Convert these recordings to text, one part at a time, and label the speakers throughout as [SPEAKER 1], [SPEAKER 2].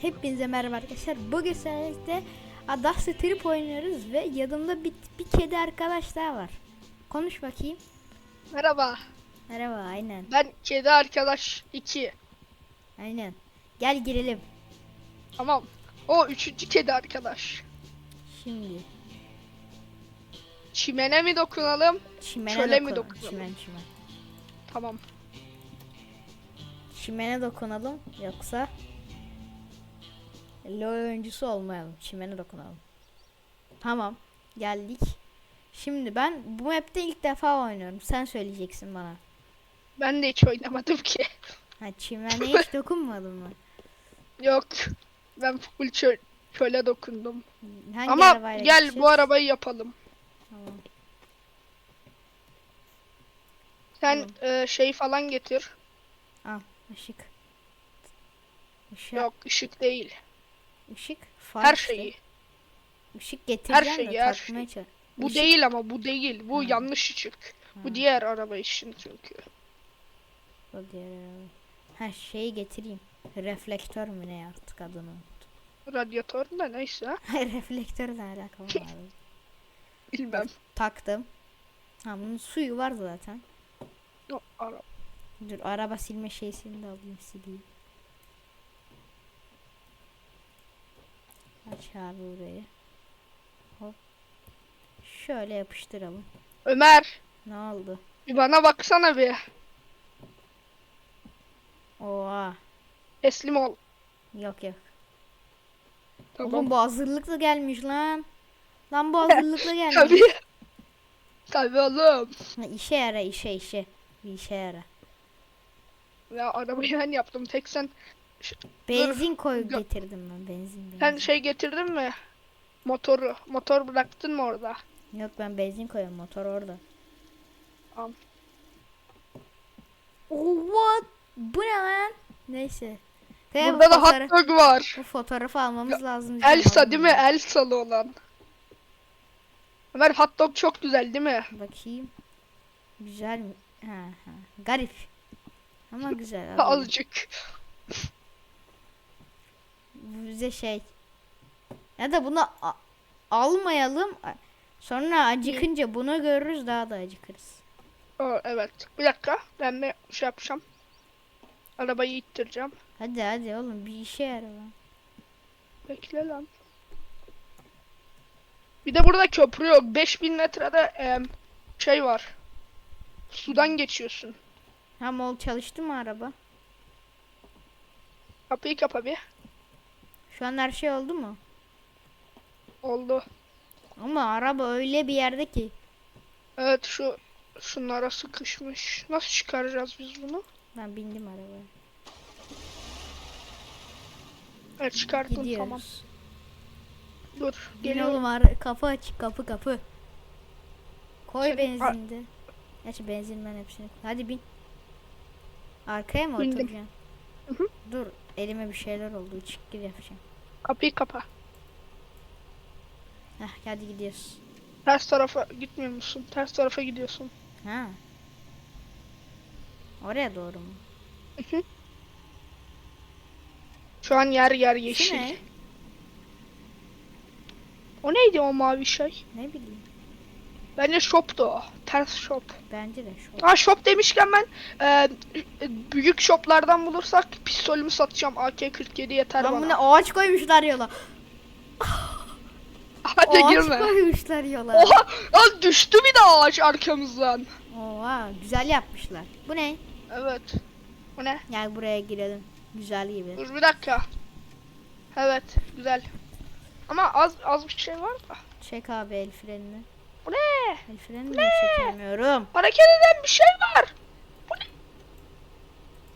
[SPEAKER 1] Hepinize merhaba arkadaşlar. Bugün sizlerle Adasya Trip oynuyoruz ve yanımda bir, bir kedi arkadaş daha var. Konuş bakayım.
[SPEAKER 2] Merhaba.
[SPEAKER 1] Merhaba aynen.
[SPEAKER 2] Ben kedi arkadaş 2.
[SPEAKER 1] Aynen. Gel girelim.
[SPEAKER 2] Tamam. O üçüncü kedi arkadaş.
[SPEAKER 1] Şimdi.
[SPEAKER 2] Çimene mi dokunalım?
[SPEAKER 1] Çimene
[SPEAKER 2] Şöyle mi
[SPEAKER 1] dokunalım.
[SPEAKER 2] dokunalım?
[SPEAKER 1] Çimen çimen.
[SPEAKER 2] Tamam.
[SPEAKER 1] Çimene dokunalım yoksa LoL oyuncusu olmayalım. Çimene dokunalım. Tamam. Geldik. Şimdi ben bu map'te ilk defa oynuyorum. Sen söyleyeceksin bana.
[SPEAKER 2] Ben de hiç oynamadım ki.
[SPEAKER 1] Ha çimene hiç dokunmadın mı?
[SPEAKER 2] Yok. Ben full çöl, çöle dokundum.
[SPEAKER 1] Hangi
[SPEAKER 2] Ama gel
[SPEAKER 1] gideceğiz?
[SPEAKER 2] bu arabayı yapalım.
[SPEAKER 1] Tamam.
[SPEAKER 2] Sen e, şey falan getir.
[SPEAKER 1] Al ışık. Işık.
[SPEAKER 2] Yok ışık değil.
[SPEAKER 1] Işık. Far
[SPEAKER 2] Her
[SPEAKER 1] işte.
[SPEAKER 2] şeyi.
[SPEAKER 1] Işık getireceğim
[SPEAKER 2] şeyi,
[SPEAKER 1] de
[SPEAKER 2] her
[SPEAKER 1] takmaya
[SPEAKER 2] şeyi.
[SPEAKER 1] çalış.
[SPEAKER 2] Bu
[SPEAKER 1] Işık-
[SPEAKER 2] değil ama bu değil. Bu
[SPEAKER 1] Ha.
[SPEAKER 2] yanlış ışık. Bu diğer araba işin çünkü.
[SPEAKER 1] O diğer araba. Ha şeyi getireyim. Reflektör mü ne artık adını unuttum.
[SPEAKER 2] Radyatör de neyse.
[SPEAKER 1] Reflektörle alakalı var.
[SPEAKER 2] Bilmem.
[SPEAKER 1] Taktım. Ha bunun suyu var zaten.
[SPEAKER 2] Yok, araba.
[SPEAKER 1] Dur araba silme şeysini de alayım sileyim. Aç abi burayı. Hop. Şöyle yapıştıralım.
[SPEAKER 2] Ömer.
[SPEAKER 1] Ne oldu?
[SPEAKER 2] Bir bana baksana bir.
[SPEAKER 1] Oha.
[SPEAKER 2] Teslim ol.
[SPEAKER 1] Yok yok.
[SPEAKER 2] Tamam.
[SPEAKER 1] Oğlum bu hazırlıklı gelmiş lan. Lan bu hazırlıklı gelmiş.
[SPEAKER 2] Tabii. Tabii oğlum.
[SPEAKER 1] Ha, işe yara işe işe. Bir işe yara.
[SPEAKER 2] Ya arabayı ben yaptım. Tek sen
[SPEAKER 1] Benzin koy getirdim ben benzin benzin.
[SPEAKER 2] sen şey getirdin mi? Motoru. Motor bıraktın mı orada?
[SPEAKER 1] Yok ben benzin koyuyorum motor orada.
[SPEAKER 2] Tamam.
[SPEAKER 1] Oh what? Bu ne lan? Neyse. Tabii bu
[SPEAKER 2] Burada da hot dog var.
[SPEAKER 1] Bu fotoğrafı almamız lazım.
[SPEAKER 2] Elsa değil mi? Elsa'lı olan. Ömer hot dog çok güzel değil mi?
[SPEAKER 1] Bakayım. Güzel mi? Ha, ha. Garip. Ama güzel.
[SPEAKER 2] Azıcık.
[SPEAKER 1] Bize şey. Ya da bunu almayalım. Sonra acıkınca bunu görürüz daha da acıkırız.
[SPEAKER 2] Aa, evet. Bir dakika. Ben bir şey yapacağım. Arabayı ittireceğim.
[SPEAKER 1] Hadi hadi oğlum bir işe yara lan.
[SPEAKER 2] Bekle lan. Bir de burada köprü yok. 5000 metrede em, şey var. Sudan geçiyorsun.
[SPEAKER 1] Ha mol çalıştı mı araba?
[SPEAKER 2] Kapıyı kapa bir.
[SPEAKER 1] Şu an her şey oldu mu?
[SPEAKER 2] Oldu.
[SPEAKER 1] Ama araba öyle bir yerde ki.
[SPEAKER 2] Evet şu şunlara sıkışmış. Nasıl çıkaracağız biz bunu?
[SPEAKER 1] Ben bindim arabaya.
[SPEAKER 2] Evet çıkarttım
[SPEAKER 1] Gidiyoruz.
[SPEAKER 2] tamam. Dur. Geliyorum.
[SPEAKER 1] oğlum kapı açık kapı kapı. Koy benzinde. Gerçi benzin ben hepsini koy. Hadi bin. Arkaya mı
[SPEAKER 2] Bindim.
[SPEAKER 1] oturacaksın?
[SPEAKER 2] Hı hı.
[SPEAKER 1] Dur elime bir şeyler oldu. Çık gir yapacağım.
[SPEAKER 2] Kapıyı kapa.
[SPEAKER 1] Heh hadi gidiyoruz.
[SPEAKER 2] Ters tarafa gitmiyor musun? Ters tarafa gidiyorsun.
[SPEAKER 1] Ha. Oraya doğru mu?
[SPEAKER 2] Şu an yer yer yeşil.
[SPEAKER 1] ne?
[SPEAKER 2] O neydi o mavi şey?
[SPEAKER 1] Ne bileyim.
[SPEAKER 2] Bence shop'tu o. Ters shop.
[SPEAKER 1] Bence de şu.
[SPEAKER 2] Ha shop demişken ben e, e, büyük shoplardan bulursak pistolümü satacağım. AK-47 yeter
[SPEAKER 1] Lan bu
[SPEAKER 2] bana.
[SPEAKER 1] ne ağaç koymuşlar yola.
[SPEAKER 2] Hadi
[SPEAKER 1] ağaç
[SPEAKER 2] girme.
[SPEAKER 1] koymuşlar yola.
[SPEAKER 2] Oha! Lan düştü bir de ağaç arkamızdan.
[SPEAKER 1] Oha güzel yapmışlar. Bu ne?
[SPEAKER 2] Evet. Bu ne?
[SPEAKER 1] Gel buraya girelim. Güzel gibi.
[SPEAKER 2] Dur bir dakika. Evet güzel. Ama az az bir şey var da.
[SPEAKER 1] Çek abi el frenini.
[SPEAKER 2] Bu ne?
[SPEAKER 1] El frenini de çekemiyorum.
[SPEAKER 2] Hareket eden bir şey var.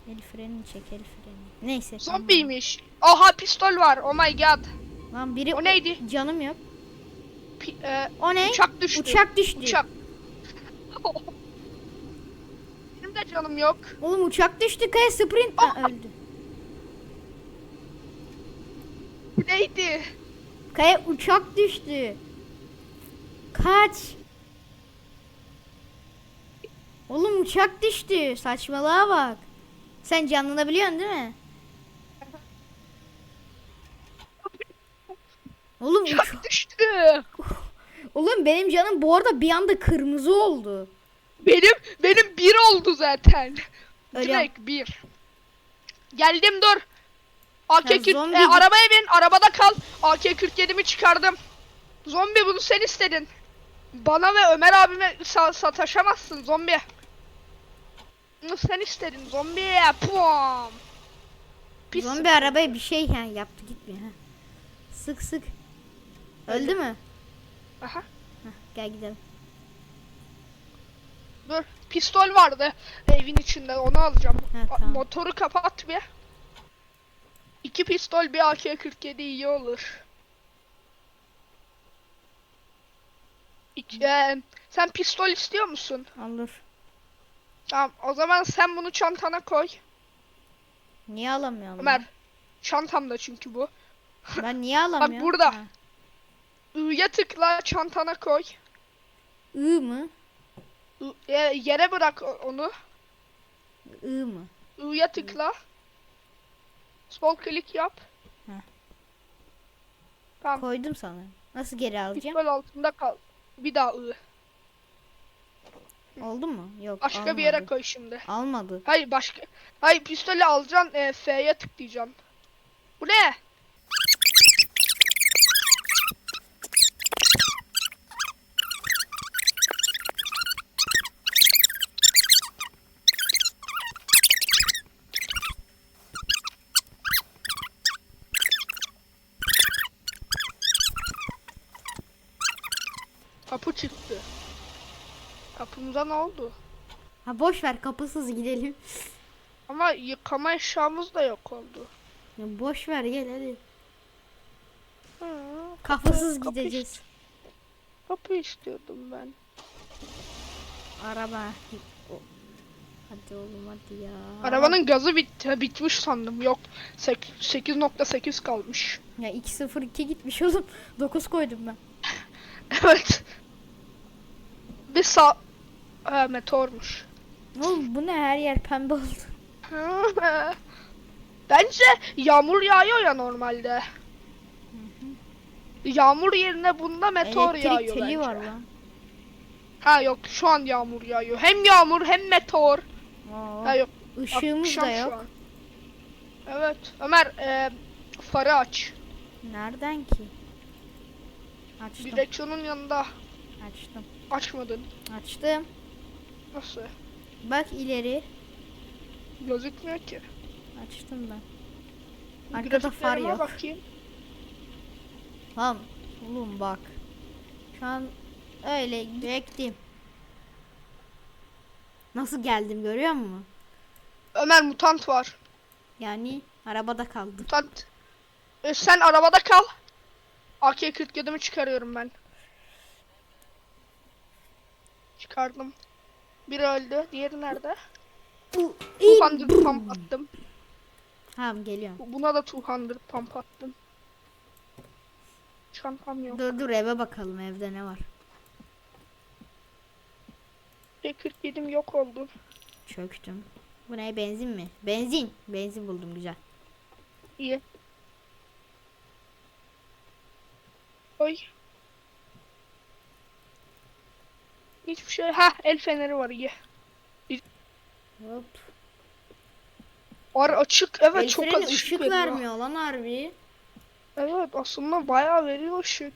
[SPEAKER 1] El frenini çek el frenini. Neyse.
[SPEAKER 2] Zombiymiş. Aha pistol var. Oh my god.
[SPEAKER 1] Lan biri
[SPEAKER 2] O neydi?
[SPEAKER 1] canım yok.
[SPEAKER 2] Pi- e,
[SPEAKER 1] O ne?
[SPEAKER 2] uçak düştü.
[SPEAKER 1] Uçak düştü.
[SPEAKER 2] Uçak. Benim de canım yok.
[SPEAKER 1] Oğlum uçak düştü kaya sprint! Ha, öldü.
[SPEAKER 2] Bu neydi?
[SPEAKER 1] Kaya uçak düştü. Kaç. Oğlum uçak düştü. Saçmalığa bak. Sen canlanabiliyorsun değil mi? Oğlum üç-
[SPEAKER 2] Çok düştü.
[SPEAKER 1] Oğlum benim canım bu arada bir anda kırmızı oldu.
[SPEAKER 2] Benim benim bir oldu zaten.
[SPEAKER 1] Ölüyorum.
[SPEAKER 2] Direkt bir. Geldim dur. AK
[SPEAKER 1] Ya
[SPEAKER 2] 40
[SPEAKER 1] zombi
[SPEAKER 2] e,
[SPEAKER 1] gibi-
[SPEAKER 2] arabaya bin arabada kal. AK 47'mi çıkardım. Zombi bunu sen istedin. Bana ve Ömer abime sa- sataşamazsın zombi. Bunu sen istedin zombi. Pum. Pis.
[SPEAKER 1] Zombi arabaya bir şey ha, yaptı gitmiyor ha. Sık sık. Öldü mü?
[SPEAKER 2] Aha.
[SPEAKER 1] Heh, gel gidelim.
[SPEAKER 2] Dur. Pistol vardı evin içinde onu alacağım.
[SPEAKER 1] Ha, tamam.
[SPEAKER 2] Motoru kapat bir. İki pistol bir AK-47 iyi olur. İki, e, sen pistol istiyor musun?
[SPEAKER 1] Olur.
[SPEAKER 2] Tamam o zaman sen bunu çantana koy.
[SPEAKER 1] Niye alamıyorum?
[SPEAKER 2] Ömer.
[SPEAKER 1] ben?
[SPEAKER 2] Çantamda çünkü bu.
[SPEAKER 1] Ben niye alamıyorum?
[SPEAKER 2] burada.
[SPEAKER 1] Ha.
[SPEAKER 2] I'ya tıkla çantana koy.
[SPEAKER 1] I mı?
[SPEAKER 2] I- e, yere bırak onu.
[SPEAKER 1] I mı?
[SPEAKER 2] I'ya tıkla. Sol klik yap.
[SPEAKER 1] Heh.
[SPEAKER 2] Tamam.
[SPEAKER 1] Koydum sana. Nasıl geri alacağım?
[SPEAKER 2] Pistol altında kal. Bir daha I.
[SPEAKER 1] Oldu mu? Yok.
[SPEAKER 2] Başka bir yere
[SPEAKER 1] almadı.
[SPEAKER 2] koy şimdi.
[SPEAKER 1] Almadı.
[SPEAKER 2] Hayır başka. Hayır pistolü alacaksın e, F'ye tıklayacaksın. Bu ne? Kapı çıktı. Kapımıza ne oldu?
[SPEAKER 1] Ha boş ver kapısız gidelim.
[SPEAKER 2] Ama yıkama eşyamız da yok oldu.
[SPEAKER 1] Ya boş ver gel hadi.
[SPEAKER 2] Hı,
[SPEAKER 1] Kafasız
[SPEAKER 2] kapı
[SPEAKER 1] gideceğiz.
[SPEAKER 2] Kapı istiyordum ben.
[SPEAKER 1] Araba. Hadi oğlum hadi ya.
[SPEAKER 2] Arabanın gazı bitti, bitmiş sandım. Yok. sek- 8.8 kalmış.
[SPEAKER 1] Ya 202 gitmiş oğlum. 9 koydum ben.
[SPEAKER 2] Evet. Bir sağ... Ha, meteormuş.
[SPEAKER 1] Oğlum bu ne her yer pembe oldu.
[SPEAKER 2] Bence yağmur yağıyor ya normalde. Yağmur yerine bunda meteor
[SPEAKER 1] Elektrik
[SPEAKER 2] yağıyor
[SPEAKER 1] teli
[SPEAKER 2] bence.
[SPEAKER 1] var lan.
[SPEAKER 2] Ha yok şu an yağmur yağıyor. Hem yağmur hem meteor.
[SPEAKER 1] Oo.
[SPEAKER 2] Ha yok.
[SPEAKER 1] Işığımız
[SPEAKER 2] akşam
[SPEAKER 1] da
[SPEAKER 2] şu
[SPEAKER 1] yok.
[SPEAKER 2] an. Evet. Ömer e, farı aç.
[SPEAKER 1] Nereden ki? Açtım.
[SPEAKER 2] Direksiyonun yanında
[SPEAKER 1] Açtım.
[SPEAKER 2] Açmadın.
[SPEAKER 1] Açtım.
[SPEAKER 2] Nasıl?
[SPEAKER 1] Bak ileri.
[SPEAKER 2] Gözükmüyor ki.
[SPEAKER 1] Açtım ben. Arkada far yok.
[SPEAKER 2] bakayım.
[SPEAKER 1] Tamam. Oğlum bak. Şu an öyle bekledim. Nasıl geldim görüyor musun?
[SPEAKER 2] Ömer mutant var.
[SPEAKER 1] Yani arabada kaldım.
[SPEAKER 2] Mutant. E, sen arabada kal. AK-47'mi çıkarıyorum ben. Çıkardım. Biri öldü. Diğeri nerede?
[SPEAKER 1] Bu
[SPEAKER 2] 200 pump attım.
[SPEAKER 1] Tamam geliyorum.
[SPEAKER 2] Buna da 200 pump attım. Çantam yok.
[SPEAKER 1] Dur dur eve bakalım evde ne var.
[SPEAKER 2] AK-47'm yok oldu.
[SPEAKER 1] Çöktüm. Bu ne benzin mi? Benzin. Benzin buldum güzel.
[SPEAKER 2] İyi. Oy. Hiçbir şey. Ha el feneri var iyi.
[SPEAKER 1] Hop.
[SPEAKER 2] Var açık. Evet
[SPEAKER 1] El
[SPEAKER 2] çok az ışık,
[SPEAKER 1] ışık
[SPEAKER 2] veriyor.
[SPEAKER 1] vermiyor lan harbi.
[SPEAKER 2] Evet aslında bayağı veriyor ışık.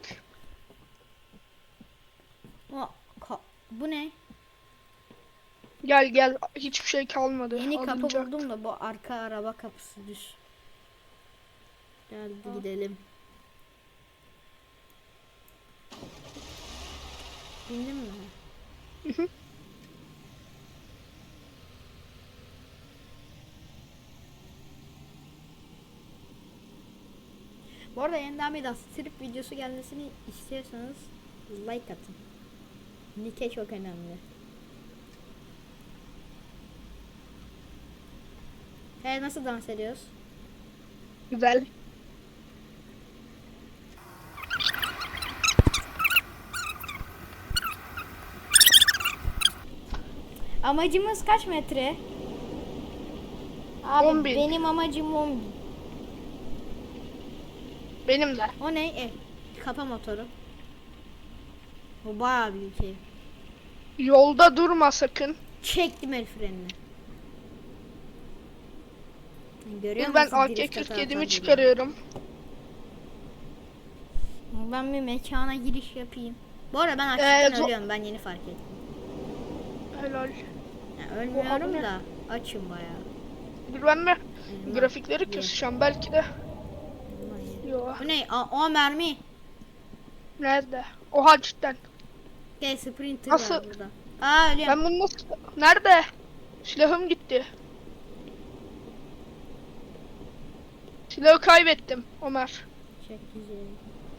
[SPEAKER 1] Ka- bu ne?
[SPEAKER 2] Gel gel hiçbir şey kalmadı.
[SPEAKER 1] Yeni kapı buldum da bu arka araba kapısı düz. Geldi gidelim. Bindin mi? Bu arada yeniden bir strip videosu gelmesini istiyorsanız like atın. Nike çok önemli. Hey nasıl dans ediyoruz?
[SPEAKER 2] Güzel.
[SPEAKER 1] Amacımız kaç metre? Abi
[SPEAKER 2] 10 bin.
[SPEAKER 1] benim amacım 10 bin.
[SPEAKER 2] Benim de.
[SPEAKER 1] O ne? E, kapa motoru. Bu bayağı büyük ev.
[SPEAKER 2] Yolda durma sakın.
[SPEAKER 1] Çektim el frenini. Görüyor
[SPEAKER 2] Dur ben
[SPEAKER 1] musun drift ata ata
[SPEAKER 2] AK-47'mi
[SPEAKER 1] duruyor?
[SPEAKER 2] çıkarıyorum.
[SPEAKER 1] Ben bir mekana giriş yapayım. Bu arada ben
[SPEAKER 2] Ee,
[SPEAKER 1] açlıktan
[SPEAKER 2] zo-
[SPEAKER 1] ölüyorum. Ben yeni fark ettim.
[SPEAKER 2] Helal.
[SPEAKER 1] Ölmüyorum
[SPEAKER 2] ne?
[SPEAKER 1] da açım bayağı.
[SPEAKER 2] Mi?
[SPEAKER 1] Elma,
[SPEAKER 2] Grafikleri keseceğim belki de. Yo.
[SPEAKER 1] Bu ne? A, o mermi.
[SPEAKER 2] Nerede? Oha cidden.
[SPEAKER 1] Gel sprinter
[SPEAKER 2] Nasıl?
[SPEAKER 1] var burada. Aa ölüyorum.
[SPEAKER 2] Ben bunu nasıl... Nerede? Silahım gitti. Silahı kaybettim Ömer.
[SPEAKER 1] Çok güzel.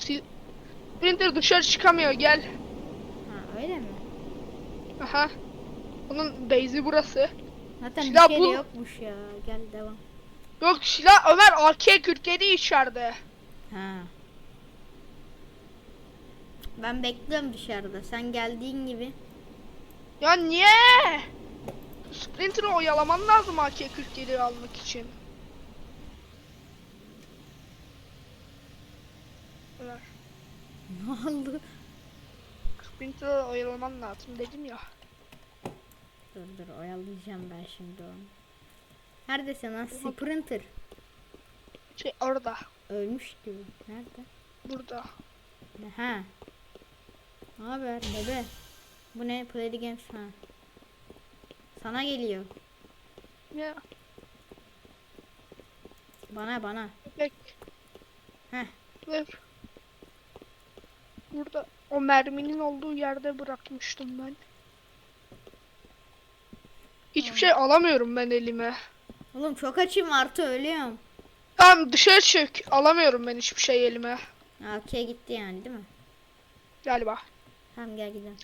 [SPEAKER 2] Sil... Sprinter dışarı çıkamıyor gel.
[SPEAKER 1] Ha öyle mi?
[SPEAKER 2] Aha. Bunun base'i burası.
[SPEAKER 1] Zaten
[SPEAKER 2] Silah
[SPEAKER 1] bir
[SPEAKER 2] bul.
[SPEAKER 1] de yokmuş ya. Gel devam.
[SPEAKER 2] Yok silah Ömer AK-47 içeride.
[SPEAKER 1] Ha. Ben bekliyorum dışarıda. Sen geldiğin gibi.
[SPEAKER 2] Ya niye? Sprinter'ı oyalaman lazım AK-47'yi almak için. Ömer.
[SPEAKER 1] Ne oldu?
[SPEAKER 2] Sprinter'ı oyalaman lazım dedim ya.
[SPEAKER 1] Dur dur oyalayacağım ben şimdi onu. Neredesin lan sprinter?
[SPEAKER 2] Şey orada.
[SPEAKER 1] Ölmüş gibi. Nerede?
[SPEAKER 2] Burada.
[SPEAKER 1] Ha. Ne haber bebe? Bu ne? Play the games ha. Sana geliyor.
[SPEAKER 2] Ya
[SPEAKER 1] Bana bana.
[SPEAKER 2] bek.
[SPEAKER 1] Heh.
[SPEAKER 2] Ver. Burada o merminin olduğu yerde bırakmıştım ben. Hiçbir şey alamıyorum ben elime.
[SPEAKER 1] Oğlum çok açım artı ölüyorum.
[SPEAKER 2] Tamam dışarı çık. Alamıyorum ben hiçbir şey elime.
[SPEAKER 1] AK gitti yani değil mi?
[SPEAKER 2] Galiba.
[SPEAKER 1] Tamam gel gidelim.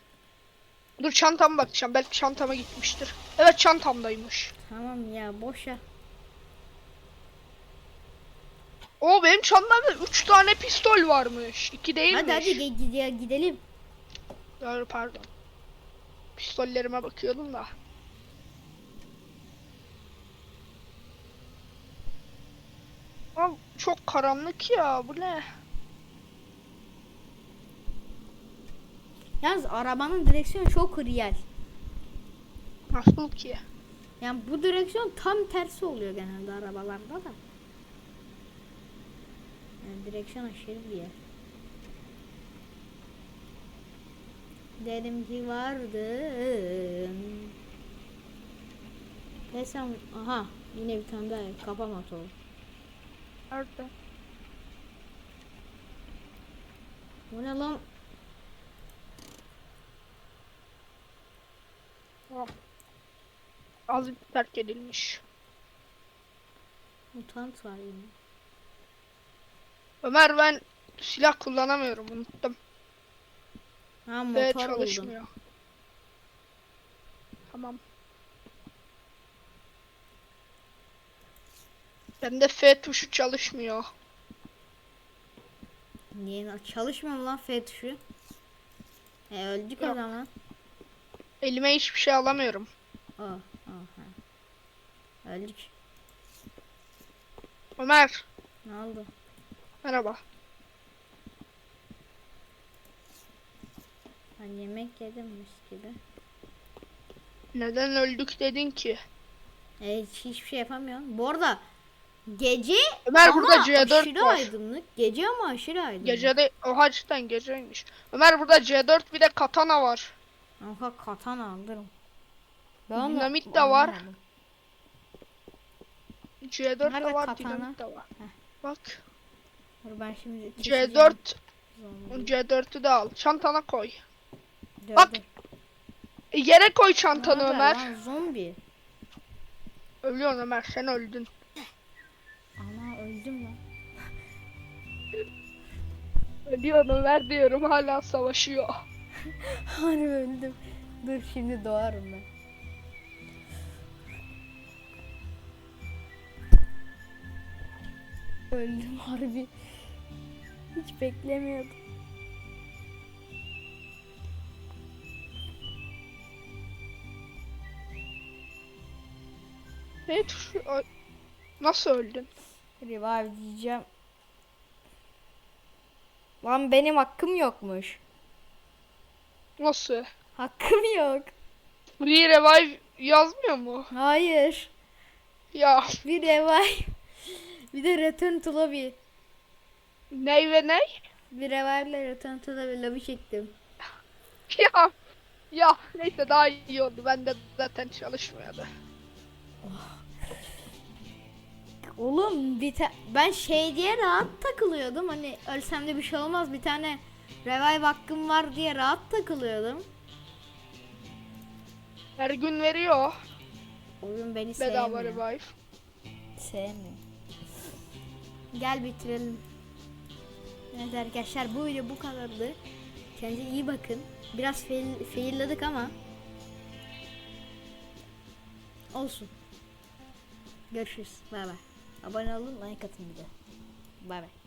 [SPEAKER 2] Dur çantama bakacağım. Belki çantama gitmiştir. Evet çantamdaymış.
[SPEAKER 1] Tamam ya boşa.
[SPEAKER 2] O benim çantamda 3 tane pistol varmış. 2 değilmiş.
[SPEAKER 1] Hadi hadi ge- gide- gidelim.
[SPEAKER 2] Doğru pardon. Pistollerime bakıyordum da. Abi çok karanlık ya bu ne?
[SPEAKER 1] Yalnız arabanın direksiyonu çok real.
[SPEAKER 2] Nasıl ki?
[SPEAKER 1] Yani bu direksiyon tam tersi oluyor genelde arabalarda da. Yani direksiyon aşırı bir yer. Dedim ki vardım. Desem aha yine bir tane daha kapa motoru.
[SPEAKER 2] Nerede?
[SPEAKER 1] Bu ne lan?
[SPEAKER 2] Tamam. Az terk edilmiş.
[SPEAKER 1] Mutant var yine.
[SPEAKER 2] Ömer ben silah kullanamıyorum unuttum.
[SPEAKER 1] Ha
[SPEAKER 2] Ve
[SPEAKER 1] motor buldum.
[SPEAKER 2] çalışmıyor. Tamam. Bende F tuşu çalışmıyor.
[SPEAKER 1] Niye çalışmıyor mu lan F tuşu? E öldük o
[SPEAKER 2] Yok.
[SPEAKER 1] zaman.
[SPEAKER 2] Elime hiçbir şey alamıyorum.
[SPEAKER 1] Oh, oh, ha. Öldük.
[SPEAKER 2] Ömer
[SPEAKER 1] Ne oldu?
[SPEAKER 2] merhaba.
[SPEAKER 1] Ben yemek yedim mis gibi.
[SPEAKER 2] Neden öldük dedin ki?
[SPEAKER 1] E, hiç, hiçbir şey yapamıyorum. Bu arada gece
[SPEAKER 2] Ömer
[SPEAKER 1] ama
[SPEAKER 2] burada C4
[SPEAKER 1] aşırı
[SPEAKER 2] var.
[SPEAKER 1] aydınlık. Gece ama aşırı aydınlık.
[SPEAKER 2] Gecede oha cidden geceymiş. Ömer burada C4 bir de katana var.
[SPEAKER 1] Oha katana alırım. Onu
[SPEAKER 2] Dinamit de var.
[SPEAKER 1] anlamadım.
[SPEAKER 2] C4
[SPEAKER 1] Nerede
[SPEAKER 2] de var,
[SPEAKER 1] katana?
[SPEAKER 2] dinamit de var. Bak
[SPEAKER 1] Dur ben şimdi
[SPEAKER 2] C4
[SPEAKER 1] zombi.
[SPEAKER 2] C4'ü de al. Çantana koy.
[SPEAKER 1] Dur,
[SPEAKER 2] bak,
[SPEAKER 1] dur.
[SPEAKER 2] E, yere koy
[SPEAKER 1] Ne
[SPEAKER 2] çantanı
[SPEAKER 1] haber
[SPEAKER 2] Ömer.
[SPEAKER 1] lan, zombi.
[SPEAKER 2] Ölüyorsun Ömer sen öldün.
[SPEAKER 1] Öldüm lan.
[SPEAKER 2] Ölüyorsun Ömer diyorum hala savaşıyor.
[SPEAKER 1] Harbi öldüm. Dur şimdi doğarım ben. Öldüm harbi. Hiç beklemiyordum.
[SPEAKER 2] Ne tuşu? Nasıl öldün?
[SPEAKER 1] Revive diyeceğim. Lan benim hakkım yokmuş.
[SPEAKER 2] Nasıl?
[SPEAKER 1] Hakkım yok.
[SPEAKER 2] Re-revive yazmıyor mu?
[SPEAKER 1] Hayır.
[SPEAKER 2] Ya
[SPEAKER 1] Bir revive. Bir de return to lobby.
[SPEAKER 2] ney ve ney?
[SPEAKER 1] Bir revive ile return to lobby, lobby çektim.
[SPEAKER 2] Ya ya neyse daha iyi oldu. Ben de zaten çalışmıyordu.
[SPEAKER 1] Oğlum bir ben şey diye rahat takılıyordum. Hani ölsem de bir şey olmaz. Bir tane revive hakkım var diye rahat takılıyordum.
[SPEAKER 2] Her gün veriyor
[SPEAKER 1] Oyun beni
[SPEAKER 2] bedava
[SPEAKER 1] sevmiyor.
[SPEAKER 2] revive.
[SPEAKER 1] Sevmiyor. Gel bitirelim. Evet arkadaşlar bu video bu kadardı. Kendinize iyi bakın. Biraz fail, failledik ama olsun. Görüşürüz. Bay bay. Abone olun, like atın bir de. Bay bay.